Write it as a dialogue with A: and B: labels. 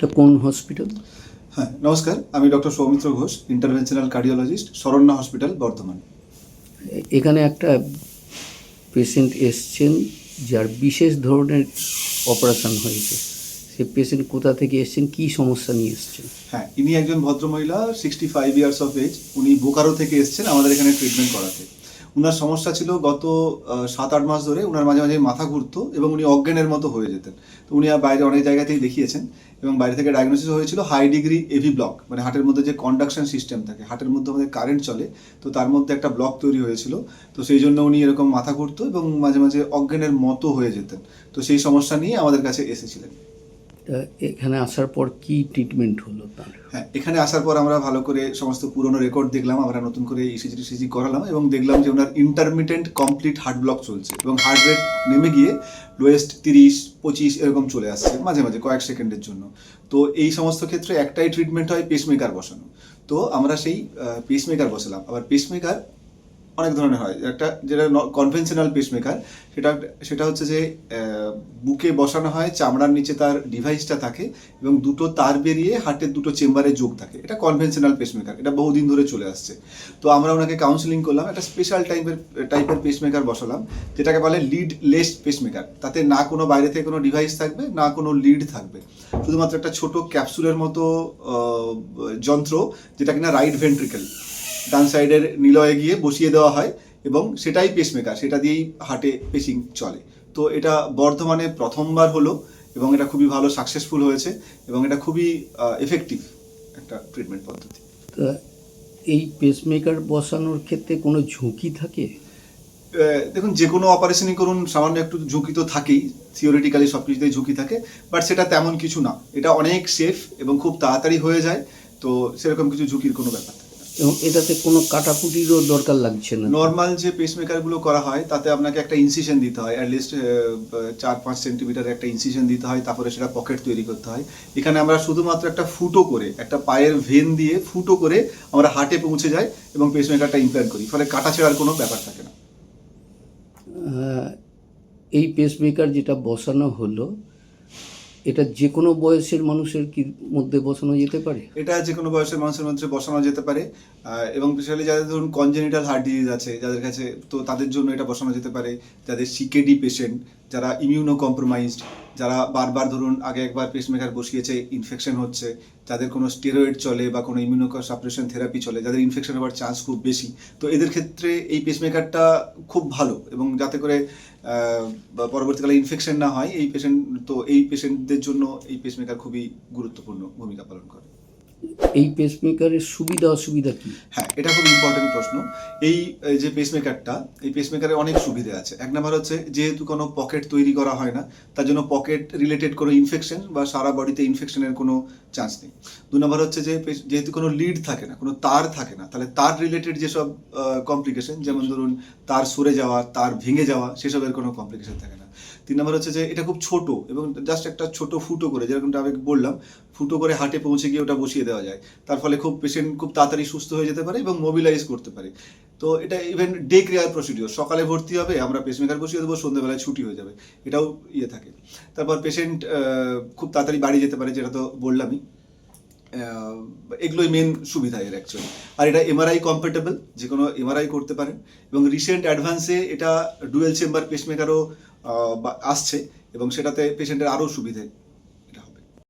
A: এটা কোন হসপিটাল
B: হ্যাঁ নমস্কার আমি doctor Soumitra Ghosh interventional cardiologist Saranya hospital Bardhaman.
A: এখানে একটা পেশেন্ট এসছেন যার বিশেষ ধরনের অপারেশন হয়েছে। সে পেশেন্ট কোথা থেকে এসছেন কি সমস্যা নিয়ে এসছেন?
B: হ্যাঁ ইনি একজন ভদ্রমহিলা sixty five years of age উনি বোকারো থেকে এসেছেন আমাদের এখানে ট্রিটমেন্ট করাতে। উনার সমস্যা ছিল গত সাত আট মাস ধরে উনার মাঝে মাঝে মাথা ঘুরতো এবং উনি অজ্ঞানের মতো হয়ে যেতেন। তো উনি আর বাইরে অনেক জায়গাতেই দেখিয়েছেন এবং বাইরে থেকে ডায়াগনোসিস হয়েছিল হাই ডিগ্রি এভি ব্লক মানে হার্টের মধ্যে যে কন্ডাকশন সিস্টেম থাকে হার্টের মধ্যে আমাদের কারেন্ট চলে, তো তার মধ্যে একটা ব্লক তৈরি হয়েছিল। তো সেই জন্য উনি এরকম মাথা ঘুরতো এবং মাঝে মাঝে অজ্ঞানের মতো হয়ে যেতেন। তো সেই সমস্যা নিয়ে আমাদের কাছে এসেছিলেন।
A: এখানে আসার পর কি ট্রিটমেন্ট হলো তার?
B: হ্যাঁ এখানে আসার পর আমরা ভালো করে সমস্ত পুরনো রেকর্ড দেখলাম, আমরা নতুন করে ইসিজি টিসিজি করালাম এবং দেখলাম যে ওনার ইন্টারমিটেন্ট কমপ্লিট হার্ট ব্লক চলছে এবং হার্ট রেট নেমে গিয়ে লোয়েস্ট তিরিশ, পঁচিশ এরকম চলে আসছে মাঝে মাঝে কয়েক সেকেন্ডের জন্য। তো এই সমস্ত ক্ষেত্রে একটাই ট্রিটমেন্ট হয় পেসমেকার বসানো। তো আমরা সেই পেসমেকার বসালাম। আবার পেসমেকার অনেক ধরনের হয়। একটা যেটা কনভেনশনাল পেসমেকার সেটা সেটা হচ্ছে যে বুকে বসানো হয়, চামড়ার নিচে তার ডিভাইসটা থাকে এবং দুটো তার বেরিয়ে হার্টের দুটো চেম্বারে যোগ থাকে। এটা কনভেনশনাল পেসমেকার এটা বহুদিন ধরে চলে আসছে। তো আমরা ওনাকে কাউন্সিলিং করলাম, একটা স্পেশাল টাইপের টাইপের পেসমেকার বসালাম, যেটাকে বলে লিড লেস পেসমেকার তাতে না কোনো বাইরে থেকে কোনো ডিভাইস থাকবে, না কোনো লিড থাকবে। শুধুমাত্র একটা ছোট ক্যাপসুলের মতো যন্ত্র, যেটা কিনা রাইট ভেন্ট্রিকেল ডান সাইডের নিলয়ে গিয়ে বসিয়ে দেওয়া হয় এবং সেটাই পেসমেকার সেটা দিয়েই হার্টে পেসিং চলে। তো এটা বর্ধমানে প্রথমবার হলো এবং এটা খুবই ভালো সাকসেসফুল হয়েছে এবং এটা খুবই এফেক্টিভ একটা ট্রিটমেন্ট পদ্ধতি।
A: এই পেসমেকার বসানোর ক্ষেত্রে কোনো ঝুঁকি থাকে?
B: দেখুন যে কোনো অপারেশনই করুন সামান্য একটু ঝুঁকি তো থাকেই থিওরিটিক্যালি সব কিছুতেই ঝুঁকি থাকে বাট সেটা তেমন কিছু না। এটা অনেক সেফ এবং খুব তাড়াতাড়ি হয়ে যায় তো সেরকম কিছু ঝুঁকির কোনো ব্যাপার
A: এবং এটাতে কোনো কাটাকুটিরও দরকার লাগছে না।
B: নর্মাল যে পেসমেকারগুলো করা হয় তাতে আপনাকে একটা ইনসিশন দিতে হয় অ্যাটলিস্ট চার পাঁচ সেন্টিমিটার একটা ইনসিশন দিতে হয় তারপরে সেটা পকেট তৈরি করতে হয়। এখানে আমরা শুধুমাত্র একটা ফুটো করে একটা পায়ের ভেন দিয়ে ফুটো করে আমরা হার্টে পৌঁছে যাই এবং পেসমেকারটা ইমপ্ল্যান্ট করি ফলে কাটা ছেঁড়ার কোনো ব্যাপার থাকে না।
A: এই পেসমেকার যেটা বসানো হলো এটা যে কোনো বয়সের মানুষের কি মধ্যে বসানো যেতে পারে?
B: এটা যে কোনো বয়সের মানুষের মধ্যে বসানো যেতে পারে এবং স্পেশালি যাদের ধরুন কনজেনিটাল হার্ট ডিজিজ আছে, যাদের কাছে তো তাদের জন্য এটা বসানো যেতে পারে, যাদের সিকেডি পেশেন্ট যারা ইমিউনো কম্প্রোমাইজড যারা বারবার ধরুন আগে একবার পেসমেকার বসিয়েছে ইনফেকশন হচ্ছে, যাদের কোনো স্টেরয়েড চলে বা কোনো ইমিউনো সাপ্রেশন থেরাপি চলে, যাদের ইনফেকশন হওয়ার চান্স খুব বেশি, তো এদের ক্ষেত্রে এই পেসমেকারটা খুব ভালো, এবং যাতে করে পরবর্তীকালে ইনফেকশন না হয়, এই পেশেন্ট তো এই পেশেন্টদের জন্য এই পেসমেকার খুবই গুরুত্বপূর্ণ ভূমিকা পালন করে।
A: এই পেসমেকারের সুবিধা, অসুবিধা কি?
B: হ্যাঁ এটা খুব ইম্পর্টেন্ট প্রশ্ন। এই যে পেসমেকারটা এই পেসমেকারের অনেক সুবিধা আছে। এক নম্বর হচ্ছে, যেহেতু কোনো পকেট তৈরি করা হয় না, তার জন্য পকেট রিলেটেড কোনো ইনফেকশন বা সারা বডিতে ইনফেকশনের কোনো চান্স নেই। দু নম্বর হচ্ছে যে যেহেতু কোনো লিড থাকে না, কোনো তার থাকে না, তাহলে তার রিলেটেড যেসব কমপ্লিকেশন যেমন ধরুন তার সরে যাওয়া, তার ভেঙে যাওয়া, সেসবের কোনো কমপ্লিকেশন থাকে না। তিন নম্বর হচ্ছে যে, এটা খুব ছোট এবং জাস্ট একটা ছোট ফুটো করে, যেরকমটা আমি বললাম, ফুটো করে হাটে পৌঁছে গিয়ে ওটা বসিয়ে দেওয়া যায়। তার ফলে খুব পেশেন্ট খুব তাড়াতাড়ি সুস্থ হয়ে যেতে পারে এবং মোবিলাইজ করতে পারে। তো এটা ইভেন ডে কেয়ার প্রসিডিওর সকালে ভর্তি হবে, আমরা পেসমেকার বসিয়ে দেবো, সন্ধ্যেবেলায় ছুটি হয়ে যাবে। এটাও ইয়ে থাকে। তারপর পেশেন্ট খুব তাড়াতাড়ি বাড়ি যেতে পারে, যেটা তো বললামই। এগুলোই মেন সুবিধা এর অ্যাকচুয়ালি আর এটা এমআরআই কম্পেটেবল যে কোনো এমআরআই করতে পারেন। এবং রিসেন্ট অ্যাডভান্সে এটা ডুয়েল চেম্বার পেসমেকারও আসছে এবং সেটাতে পেশেন্টের আরও সুবিধে।